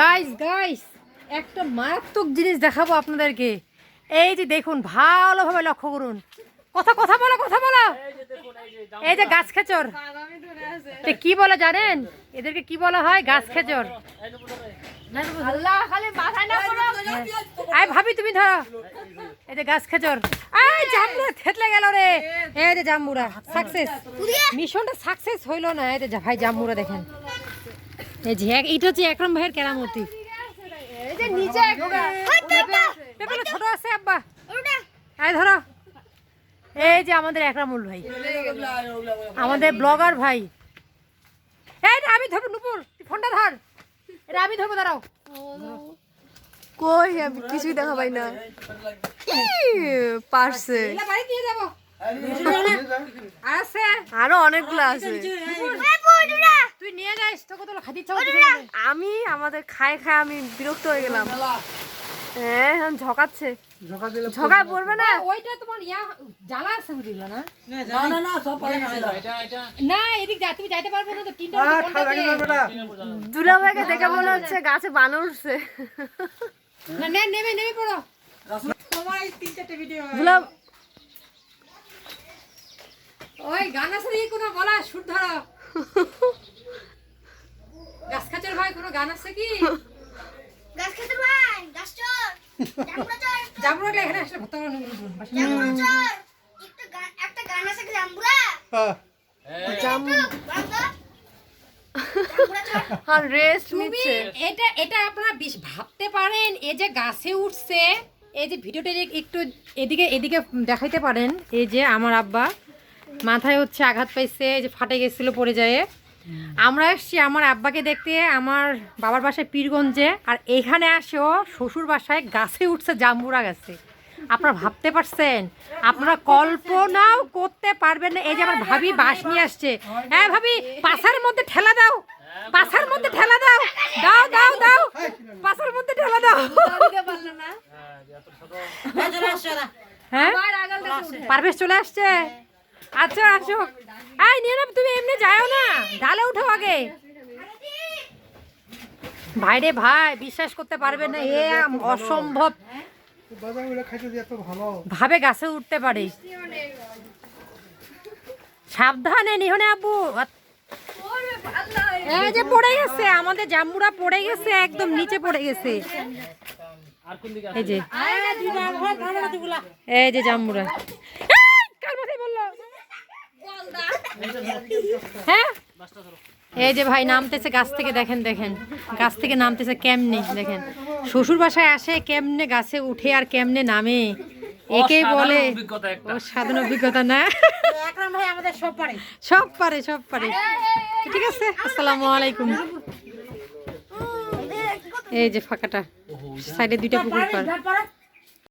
Guys guys একটা মারাত্মক জিনিস দেখাবো আপনাদেরকে। এই যে দেখুন ভালোভাবে লক্ষ্য করুন। কথা কথা বলো কথা বলো। এই যে গাছ খেচর। কি বলে জানেন? এদেরকে কি বলা হয়? গাছ খেচর। আয় ভাবি তুমি ধরো। এই যে গাছ খেচর। আয় জাম্বুরা থেতলে গেল রে। এই যে জাম্বুরা সাকসেস মিশনটা সাকসেস হইল না। এই যে ভাই জাম্বুরা দেখেন। এটা হচ্ছে একরম ভাইয়ের কেরামতি এই যে নিচে ছোট আছে আব্বা। আয় ধরো। এই যে আমাদের একরামুল ভাই। আমাদের ব্লগার ভাই। এই আমি ধরবো নুপুর ফোনটা ধর। এটা আমি ধরবো দাঁড়াও। কই আমি কিছুই দেখা পাই না। পারছে? দিয়ে যাব। আরও অনেকগুলো আছে। তুই নিয়ে যাস তোকে তো খাদি ইচ্ছা আমি আমাদের খাই খাই আমি বিরক্ত হয়ে গেলাম। হ্যাঁ এখন ঝকাচ্ছে। ঝকায় পড়বে না? ওইটা তোমার ইয়া জ্বালা আছে বুঝলা না? না না না সব পারে না না এদিক যা তুমি যাইতে পারবে না তো তিনটা কোনটা দিয়ে? দুলাভাইকে দেখে মনে হচ্ছে গাছে বানর উঠছে। না নে নেমে নেমে পড়ো। দুলা ওই গান আছে নাকি কোনো বলা সুর ধরো গাছ খাচের ভাই কোনো গান আছে কি? গাছ খেতে ভাই গাছ চর। জামরা চর এখানে আসলে ভর্তা চর। একটা গান একটা গান আছে কি জামরা জামরা জামরা চর। আর রেস্ট তুমি নিচ্ছে। এটা এটা আপনারা বেশ ভাবতে পারেন এই যে গাছে উঠছে এই যে ভিডিওটা একটু এদিকে এদিকে দেখাইতে পারেন। এই যে আমার আব্বা মাথায় হচ্ছে আঘাত পাইছে এই যে ফাটে গেছিল পড়ে যায় আমরা এসছি আমার আব্বাকে দেখতে আমার বাবার বাসায় পীরগঞ্জে আর এখানে আসেও শ্বশুর বাসায় গাছে উঠছে জাম্বুরা গাছে। আপনারা ভাবতে পারছেন? আপনারা কল্পনাও করতে পারবেন না। এই যে আমার ভাবি বাস নিয়ে আসছে। হ্যাঁ ভাবি পাশার মধ্যে ঠেলা দাও। পাশার মধ্যে ঠেলা দাও। দাও দাও দাও। পাশার মধ্যে ঠেলা দাও। হ্যাঁ পারভেজ চলে আসছে? আচ্ছা আসো। আই নিয়ে না তুমি এমনি যাও না। ডালে উঠো আগে। ভাইরে ভাই, বিশ্বাস করতে পারবে না, এ অসম্ভব। ভাবে গাছে উঠতে পারে। সাবধানে নিহনে আব্বু। এই যে পড়ে গেছে, আমাদের জাম্বুরা পড়ে গেছে, একদম নিচে পড়ে গেছে। এই যে। এই যে জাম্বুরা এই, কার মাথায় বলল হ্যাঁ? এই যে ভাই নামতেছে গাছ থেকে দেখেন দেখেন। গাছ থেকে নামতেছে কেমনে দেখেন। শ্বশুর বাসায় আসে কেমনে গাছে উঠে আর কেমনে নামে? একেই বলে সাধারণ অভিজ্ঞতা না? সব পারে। সব পারে ঠিক আছে? আসসালামু আলাইকুম। এই যে ফাঁকাটা সাইডে দুইটা পুকুর পার।